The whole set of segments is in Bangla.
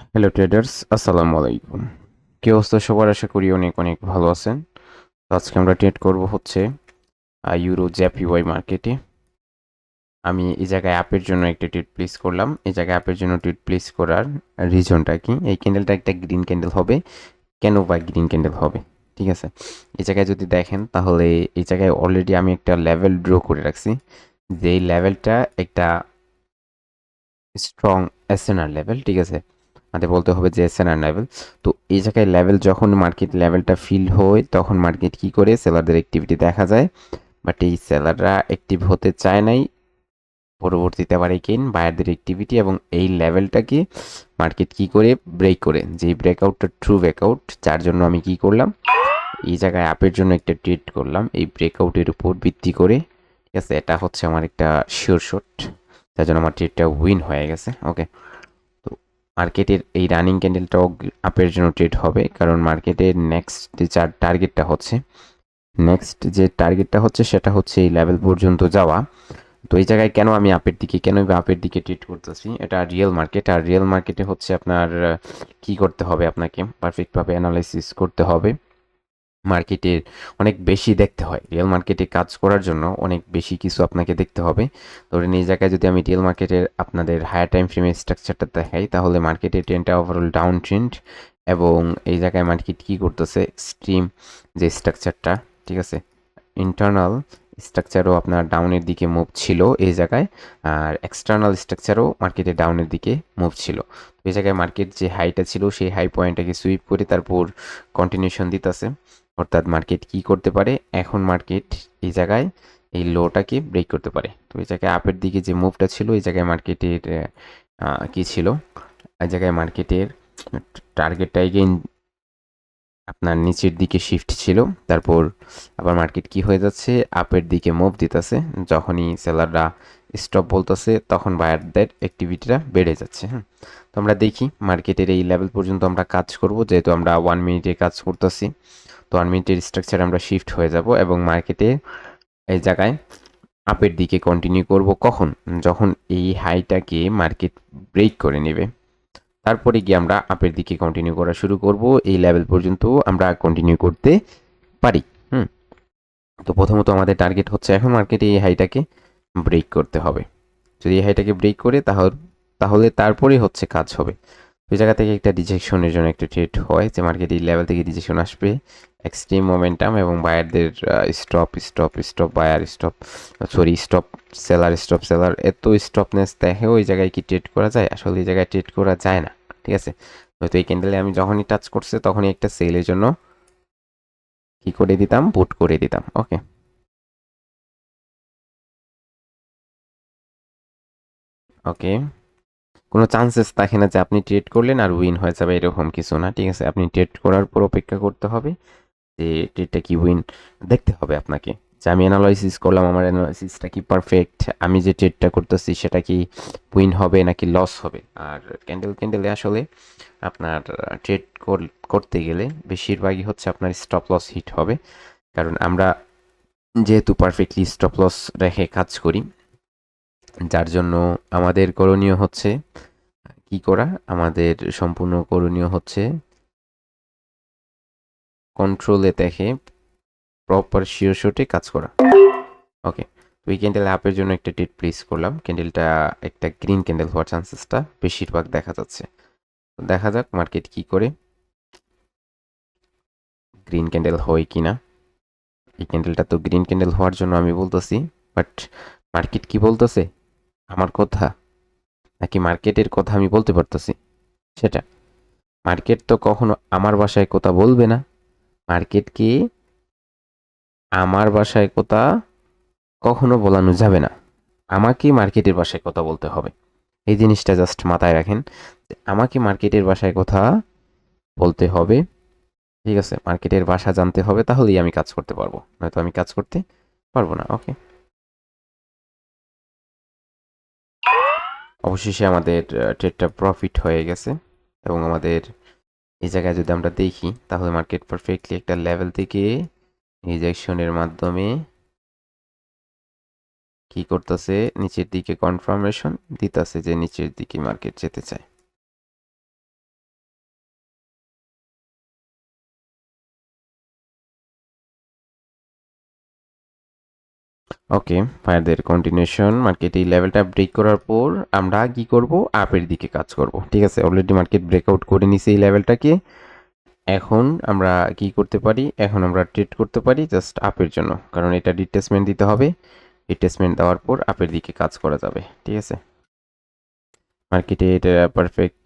হ্যালো ট্রেডার্স আসসালামু আলাইকুম কি অবস্থা সবার? আশা করি অনেক অনেক ভালো আছেন। তো আজকে আমরা ট্রেড করব হচ্ছে ইউরো জ্যাপিওয়াই মার্কেটে আমি এই জায়গায় অ্যাপের জন্য একটা ট্রেড প্লেস করলাম। এই জায়গায় অ্যাপের জন্য ট্রেড প্লেস করার রিজনটা কি? এই ক্যান্ডেলটা একটা গ্রিন ক্যান্ডেল হবে। কেন বা গ্রিন ক্যান্ডেল হবে? ঠিক আছে? এই জায়গায় যদি দেখেন, তাহলে এই জায়গায় অলরেডি আমি একটা লেভেল ড্র করে রাখছি। যে এই লেভেলটা একটা স্ট্রং এসএনআর লেভেল ঠিক আছে? আমাদের বলতে হবে যে এসএনআর লেভেল। তো এই জায়গায় লেভেল যখন মার্কেট লেভেলটা ফিল হয়, তখন মার্কেট কি করে? সেলারদের অ্যাক্টিভিটি দেখা যায়। বাট এই সেলাররা অ্যাক্টিভ হতে চায় নাই। পরবর্তীতে আবার এগেইন বায়ারদের অ্যাক্টিভিটি এবং এই লেভেলটাকে মার্কেট কি করে? ব্রেক করে। যে ব্রেকআউটটা ট্রু ব্রেকআউট যার জন্য আমি কি করলাম? এই জায়গায় অ্যাপের জন্য একটা ট্রেড করলাম। এই ব্রেকআউটের উপর ভিত্তি করে। ঠিক আছে, এটা হচ্ছে আমার একটা শিওর শট যার জন্য আমার ট্রেডটা উইন হয়ে গেছে। ওকে মার্কেটের এই রানিং ক্যান্ডেলটাও আপের জন্য ট্রেড হবে, কারণ মার্কেটের নেক্সট যে টার্গেটটা হচ্ছে নেক্সট যে টার্গেটটা হচ্ছে সেটা হচ্ছে এই লেভেল পর্যন্ত যাওয়া। তো এই জায়গায় কেন আমি আপের দিকে, কেন আপের দিকে ট্রেড করতেছি? এটা রিয়েল মার্কেট আর রিয়েল মার্কেটে হচ্ছে আপনার, কি করতে হবে আপনাকে? পারফেক্টভাবে অ্যানালাইসিস করতে হবে। মার্কেটের অনেক বেশি দেখতে হয়। রিয়েল মার্কেটে কাজ করার জন্য অনেক বেশি কিছু আপনাকে দেখতে হবে। ধরেন এই জায়গায় যদি আমি রিয়েল মার্কেটের আপনাদের হায়ার টাইম ফ্রেমের স্ট্রাকচারটা দেখাই, তাহলে মার্কেটের ট্রেন্ডটা ওভারঅল ডাউন ট্রেন্ড এবং এই জায়গায় মার্কেট কী করতেছে? এক্সট্রিম যে স্ট্রাকচারটা ঠিক আছে? ইন্টারনাল স্ট্রাকচারও আপনার ডাউনের দিকে মুভ ছিল এই জায়গায়, আর এক্সটার্নাল স্ট্রাকচারও মার্কেটে ডাউনের দিকে মুভ ছিল। এই জায়গায় মার্কেট যে হাইটা ছিল, সেই হাই পয়েন্টটাকে সুইপ করে তারপর কন্টিনিউশন দিতেছে। অর্থাৎ মার্কেট কি করতে পারে? এখন মার্কেট এই জায়গায় এই লোটাকে ব্রেক করতে পারে। তো এই জায়গায় আপের দিকে যে মুভটা ছিল, এই জায়গায় মার্কেটের কি ছিল? এই জায়গায় মার্কেটের টার্গেটটা এগেইন আপনার নিচের দিকে শিফট ছিল। তারপর আবার মার্কেট কি হয়ে যাচ্ছে? আপের দিকে মুভ দিতেছে। যখনই সেলাররা স্টপ বলতেছে, তখন বায়ারদের অ্যাক্টিভিটিটা বেড়ে যাচ্ছে হ্যাঁ তো আমরা দেখি মার্কেটের এই লেভেল পর্যন্ত আমরা কাজ করব। যেহেতু আমরা ওয়ান মিনিটে কাজ করতেছি। তো ওয়ান মিনিটের স্ট্রাকচার আমরা শিফট হয়ে যাব এবং মার্কেটে এই জায়গায় আপের দিকে কন্টিনিউ করব কখন? যখন এই হাইটাকে মার্কেট ব্রেক করে নেবে। তারপরে গিয়ে আমরা আপের দিকে কন্টিনিউ করা শুরু করব। এই লেভেল পর্যন্ত আমরা কন্টিনিউ করতে পারি, হুম? তো প্রথমত আমাদের টার্গেট হচ্ছে এখন মার্কেটে এই হাইটাকে ব্রেক করতে হবে। যদি এই হাইটাকে ব্রেক করে তাহলে তাহলে তারপরে হচ্ছে কাজ হবে। ওই জায়গা থেকে একটা রিজেকশনের জন্য একটা ট্রেড হয়, যে মার্কেট এই লেভেল থেকে রিজেকশন আসবে। এক্সট্রিম মোমেন্টাম এবং বায়ারদের stop stop stop buyer stop sorry stop seller stop seller এত স্টপনেস দেখে ওই জায়গায় কি ট্রেড করা যায়? আসলে এই জায়গায় ট্রেড করা যায় না, ঠিক আছে? হয়তো এই ক্যান্ডেলে আমি যখনই টাচ করছে তখনই একটা সেলের জন্য কি করে দিতাম? বুট করে দিতাম ওকে ওকে কোনো চান্সেস থাকে না যে আপনি ট্রেড করলেন আর উইন হয়ে যাবে, এরকম কিছু না, ঠিক আছে? আপনি ট্রেড করার পর অপেক্ষা করতে হবে যে ট্রেডটা কি উইন দেখতে হবে আপনাকে। যে আমি অ্যানালাইসিস করলাম, আমার অ্যানালাইসিসটা কি পারফেক্ট আমি যে ট্রেডটা করতেছি সেটা কি উইন হবে নাকি লস হবে? আর ক্যান্ডেল ক্যান্ডেলে আসলে আপনার ট্রেড করতে গেলে বেশিরভাগই হচ্ছে আপনার স্টপ লস হিট হবে। কারণ আমরা যেহেতু পারফেক্টলি স্টপ লস রেখে কাজ করি যার জন্য আমাদের করণীয় হচ্ছে, কি করা? আমাদের সম্পূর্ণ করণীয় হচ্ছে কন্ট্রোলে দেখে প্রপার শিওর শটে কাজ করা। ওকে ওই ক্যান্ডেল অ্যাপের জন্য একটা ডেট প্লেস করলাম। ক্যান্ডেলটা একটা গ্রিন ক্যান্ডেল হওয়ার চান্সেসটা বেশিরভাগ দেখা যাচ্ছে। দেখা যাক মার্কেট কি করে। গ্রিন ক্যান্ডেল হয় কি না এই ক্যান্ডেলটা তো গ্রিন ক্যান্ডেল হওয়ার জন্য আমি বলতেছি বাট মার্কেট কি বলতেছে? আমার কথা? নাকি মার্কেটের কথা আমি বলতে পারতেছি? সেটা। মার্কেট তো কখনো আমার বাসায় কথা বলবে না। মার্কেটকে আমার বাসায় কথা কখনো বলানো যাবে না। আমাকে মার্কেটের বাসায় কথা বলতে হবে। এই জিনিসটা জাস্ট মাথায় রাখেন আমাকে মার্কেটের বাসায় কথা বলতে হবে। ঠিক আছে, মার্কেটের ভাষা জানতে হবে, তাহলেই আমি কাজ করতে পারব। নয়তো আমি কাজ করতে পারব না ওকে অবশেষে আমাদের ট্রেডটা প্রফিট হয়ে গেছে এবং আমাদের এই জায়গায় যদি আমরা দেখি, তাহলে মার্কেট পারফেক্টলি একটা লেভেল থেকে রিজেকশনের মাধ্যমে কি করতেছে? নিচের দিকে কনফার্মেশন দিতেছে যে নিচের দিকে মার্কেট যেতে চায়। ওকে ফায়ারদের কন্টিনিউশন মার্কেট এই লেভেলটা ব্রেক করার পর আমরা কি করব? আপের দিকে কাজ করব। ঠিক আছে অলরেডি মার্কেট ব্রেকআউট করে নিছে এই লেভেলটাকে এখন আমরা কি করতে পারি? এখন আমরা ট্রেড করতে পারি জাস্ট আপের জন্য। কারণ এটা রিটেসমেন্ট দিতে হবে। রিটেসমেন্ট দেওয়ার পর আপের দিকে কাজ করা যাবে। ঠিক আছে? মার্কেটে এটা পারফেক্ট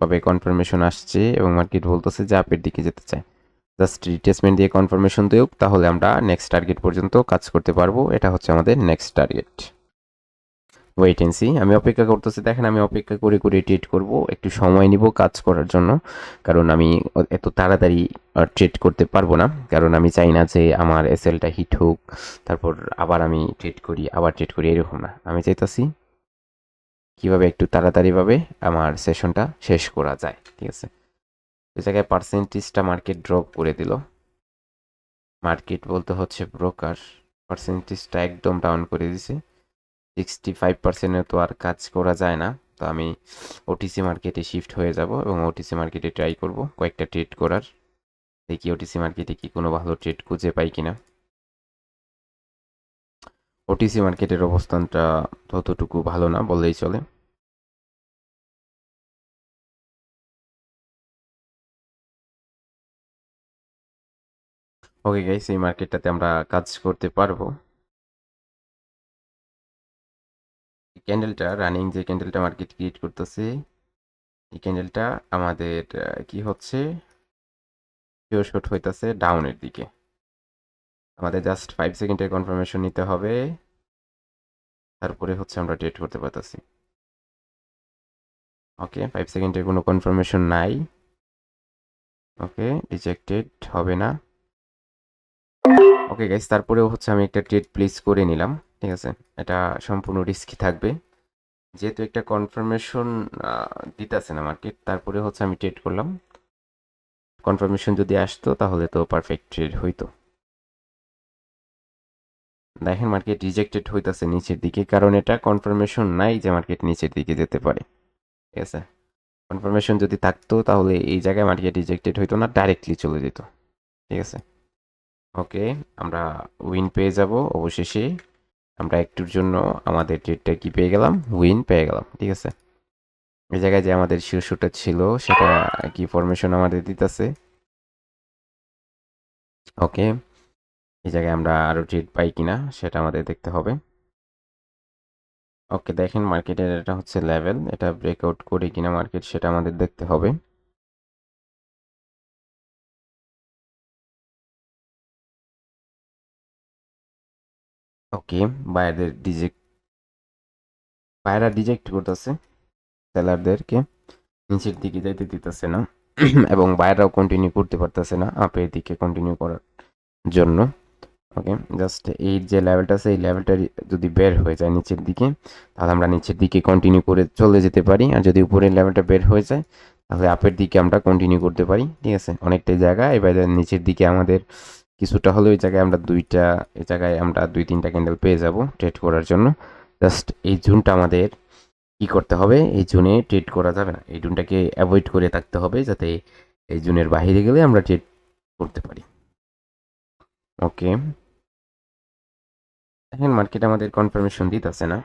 ভাবে কনফার্মেশন আসছে এবং মার্কেট বলতেছে যে আপের দিকে যেতে চায়। জাস্ট রিটেসমেন্ট দিয়ে কনফার্মেশন দিও, তাহলে আমরা নেক্সট টার্গেট পর্যন্ত কাজ করতে পারব। এটা হচ্ছে আমাদের next target wait and see আমি অপেক্ষা করতেছি, দেখেন আমি অপেক্ষা করে করে ট্রেড করব। একটু সময় নিব কাজ করার জন্য, কারণ আমি এত তাড়াতাড়ি ট্রেড করতে পারব না। কারণ আমি চাই না যে আমার এসএলটা হিট হোক, তারপর আবার আমি ট্রেড করি, আবার ট্রেড করি, এরকম না। আমি চাইতাছি কীভাবে একটু তাড়াতাড়িভাবে আমার সেশনটা শেষ করা যায়, ঠিক আছে? এই জায়গায় পার্সেন্টেজটা মার্কেট ড্রপ করে দিল। মার্কেট বলতে হচ্ছে ব্রোকার পার্সেন্টেজটা একদম ডাউন করে দিছে। সিক্সটি ফাইভ পার্সেন্টে তো আর কাজ করা যায় না, তো আমি ওটিসি মার্কেটে শিফট হয়ে যাব এবং ওটিসি মার্কেটে ট্রাই করব কয়েকটা ট্রেড করার। দেখি ওটিসি মার্কেটে কি কোনো ভালো ট্রেড খুঁজে পাই কিনা। ওটিসি মার্কেটের অবস্থানটা ততটুকু ভালো না বললেই চলে। ওকে গাইস এই মার্কেটটাতে আমরা কাজ করতে পারব। ক্যান্ডেলটা রানিং যে ক্যান্ডেলটা মার্কেট ক্রিয়েট করতেছে, এই ক্যান্ডেলটা আমাদের কি হচ্ছে? পিওর শট ডাউনের দিকে। আমাদের জাস্ট ফাইভ সেকেন্ডের কনফার্মেশন নিতে হবে। তারপরে হচ্ছে আমরা ডেট করতে পারতেছি। ওকে ফাইভ সেকেন্ডের কোনো কনফার্মেশন নাই। ওকে রিজেক্টেড হবে না। ওকে গাইস তারপরেও হচ্ছে আমি একটা ট্রেড প্লেস করে নিলাম, ঠিক আছে? এটা সম্পূর্ণ রিস্কি থাকবে। যেহেতু একটা কনফার্মেশন দিতেছে না মার্কেট তারপরে হচ্ছে আমি ট্রেড করলাম। কনফার্মেশন যদি আসতো, তাহলে তো পারফেক্ট ট্রেড হইতো। দেখেন মার্কেট রিজেক্টেড হইতেছে নিচের দিকে, কারণ এটা কনফার্মেশন নাই যে মার্কেট নিচের দিকে যেতে পারে, ঠিক আছে? কনফার্মেশন যদি থাকতো, তাহলে এই জায়গায় মার্কেট রিজেক্টেড হইতো না ডাইরেক্টলি চলে যেত, ঠিক আছে? ওকে, আমরা উইন পেয়ে যাব অবশেষে। আমরা একটুর জন্য আমাদের ট্রেডটা কি পেয়ে গেলাম? উইন পেয়ে গেলাম, ঠিক আছে? এই জায়গায় যে আমাদের শীর্ষটা ছিল, সেটা কি ফরমেশন আমাদের দিতেছে? ওকে, এই জায়গায় আমরা আরও ট্রেড পাই কিনা, সেটা আমাদের দেখতে হবে। ওকে, দেখেন মার্কেটের এটা হচ্ছে লেভেল এটা ব্রেকআউট করে কিনা মার্কেট সেটা আমাদের দেখতে হবে। ওকে বায়ারদের ডিজেক্ট বায়াররা ডিজেক্ট করতেছে সেলারদেরকে, নিচের দিকে যাইতে দিতেছে না, এবং বায়াররাও কন্টিনিউ করতে পারতেছে না, আপের দিকে কন্টিনিউ করার জন্য। ওকে জাস্ট এই যে লেভেলটা আছে, এই লেভেলটা যদি বের হয়ে যায় নিচের দিকে, তাহলে আমরা নিচের দিকে কন্টিনিউ করে চলে যেতে পারি। আর যদি উপরের লেভেলটা বের হয়ে যায়, তাহলে আপের দিকে আমরা কন্টিনিউ করতে পারি। ঠিক আছে? অনেকটাই জায়গা। এবার নিচের দিকে আমাদের কিছুটা হলেও এই জায়গায় আমরা দুইটা, এই জায়গায় আমরা দুই, তিনটা ক্যান্ডেল পেয়ে যাব ট্রেড করার জন্য। জাস্ট এই জুনটা আমাদের কি করতে হবে? এই জুনে ট্রেড করা যাবে না। এই জুনটাকে অ্যাভয়েড করে থাকতে হবে যাতে এই জুনের বাহিরে গেলে আমরা ট্রেড করতে পারি। ওকে দেখেন মার্কেট আমাদের কনফার্মেশন দিতেছে না।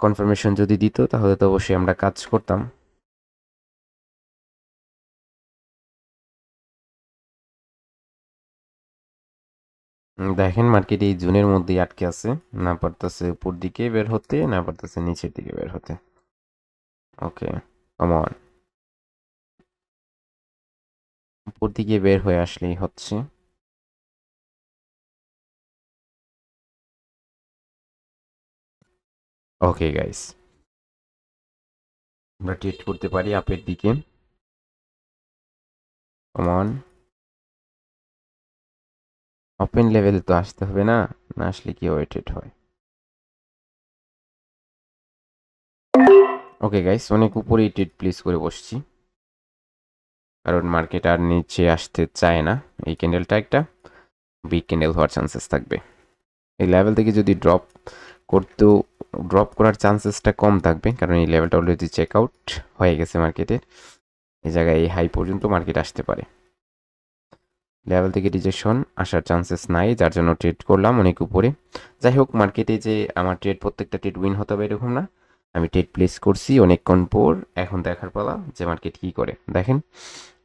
কনফার্মেশন যদি দিত তাহলে তো অবশ্যই আমরা কাজ করতাম। দেখেন মার্কেট এই জুনের মধ্যেই আটকে আছে, না পারতেছে উপর দিকে বের হতে, না পারতেছে নিচের দিকে বের হতে। ওকে কমন উপর দিকে বের হয়ে আসলেই হচ্ছে। ওকে গাইস আমরা ট্রিট করতে পারি আপের দিকে। কমন ওপেন লেভেলে তো আসতে হবে না না আসলে কি ওয়েটেড হয়? ওকে গাইস অনেক উপরেই ট্রেড প্লেস করে বসছি। কারণ মার্কেট আর নিচে আসতে চায় না। এই ক্যান্ডেলটা একটা বিগ ক্যান্ডেল হওয়ার চান্সেস থাকবে। এই লেভেল থেকে যদি ড্রপ করতেও ড্রপ করার চান্সেসটা কম থাকবে, কারণ এই লেভেলটা অলরেডি চেক আউট হয়ে গেছে মার্কেটের এই জায়গায় এই হাই পর্যন্ত মার্কেট আসতে পারে। লেভেল থেকে রিজেকশন আসার চান্সেস নাই, যার জন্য ট্রেড করলাম অনেক উপরে। যাই হোক, মার্কেটে যে আমার ট্রেড প্রত্যেকটা ট্রেড উইন হতে হবে এরকম না। আমি ট্রেড প্লেস করছি অনেকক্ষণ পর, এখন দেখার পালা যে মার্কেট কী করে। দেখেন,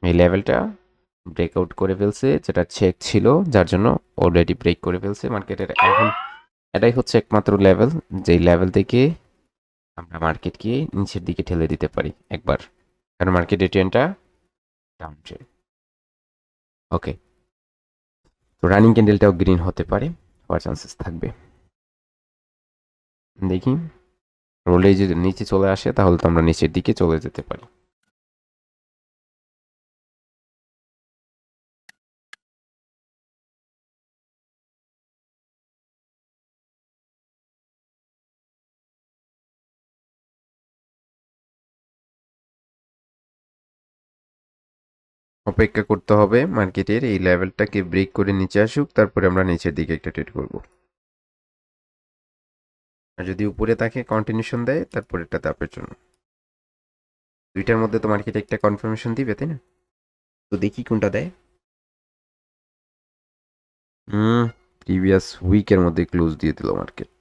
এই লেভেলটা ব্রেকআউট করে ফেলছে, যেটা চেক ছিল, যার জন্য অলরেডি ব্রেক করে ফেলছে মার্কেটের এখন এটাই হচ্ছে একমাত্র লেভেল যেই লেভেল থেকে আমরা মার্কেটকে নিচের দিকে ঠেলে দিতে পারি একবার। কারণ মার্কেটের ট্রেনটা ডাউন ট্রেন ওকে তো রানিং ক্যান্ডেলটাও গ্রিন হতে পারে, হওয়ার চান্সেস থাকবে। দেখি। রোলে যদি নিচে চলে আসে, তাহলে তো আমরা নিচের দিকে চলে যেতে পারি। অপেক্ষা করতে হবে মার্কেটের, এই লেভেলটাকে ব্রেক করে নিচে আসুক, তারপরে আমরা নিচের দিকে একটা ট্রেড করব। আর যদি উপরে তাকে কন্টিনিউশন দেয় তারপরে এটা তাপের জন্য দুইটার মধ্যে তো মার্কেট একটা কনফার্মেশন দিবে, তাই না? তো দেখি কোনটা দেয়। হুম প্রিভিয়াস উইকের মধ্যে ক্লোজ দিয়ে দিল মার্কেট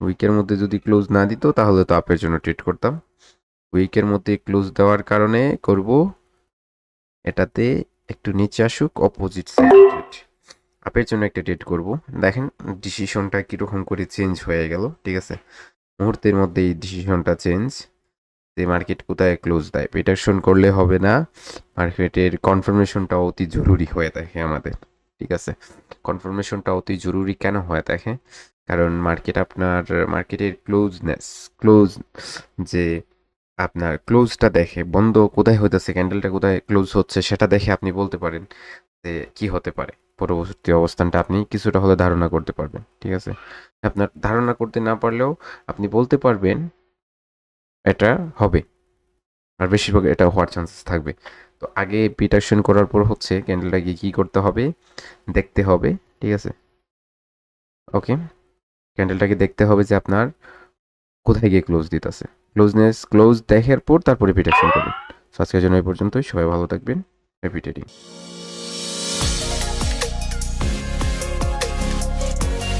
উইকের মধ্যে যদি ক্লোজ না দিত, তাহলে তো আপের জন্য ট্রেড করতাম। উইকের মধ্যে ক্লোজ দেওয়ার কারণে করব এটাতে একটু নিচে আসুক অপোজিট সাইড আপের জন্য একটা ডেট করব। দেখেন ডিসিশনটা কীরকম করে চেঞ্জ হয়ে গেল, ঠিক আছে? মুহূর্তের মধ্যে এই ডিসিশনটা চেঞ্জ যে মার্কেট কোথায় ক্লোজ দেয় প্রেডিকশন করলে হবে না। মার্কেটের কনফার্মেশনটা অতি জরুরি হয়ে থাকে আমাদের, ঠিক আছে? কনফার্মেশনটা অতি জরুরি কেন হয়ে থাকে? কারণ মার্কেট আপনার মার্কেটের ক্লোজনেস ক্লোজ যে আপনার ক্লোজটা দেখে, বন্ধ কোথায় হইতেছে ক্যান্ডেলটা কোথায় ক্লোজ হচ্ছে, সেটা দেখে আপনি বলতে পারেন যে কি হতে পারে। পরবর্তী অবস্থানটা আপনি কিছুটা হলে ধারণা করতে পারবেন, ঠিক আছে? আপনার ধারণা করতে না পারলেও আপনি বলতে পারবেন এটা হবে। আর বেশিরভাগ এটা হওয়ার চান্সেস থাকবে। তো আগে প্রিটাকশন করার পর হচ্ছে ক্যান্ডেলটা গিয়ে কী করতে হবে? দেখতে হবে, ঠিক আছে? ওকে ক্যান্ডেলটাকে দেখতে হবে যে আপনার কোথায় গিয়ে ক্লোজ দিতেছে। ক্লোজনেস ক্লোজ দেখার পর তারপরে প্রিটাকশন করবেন তো আজকের জন্য এই পর্যন্তই। সবাই ভালো থাকবেন। হ্যাপি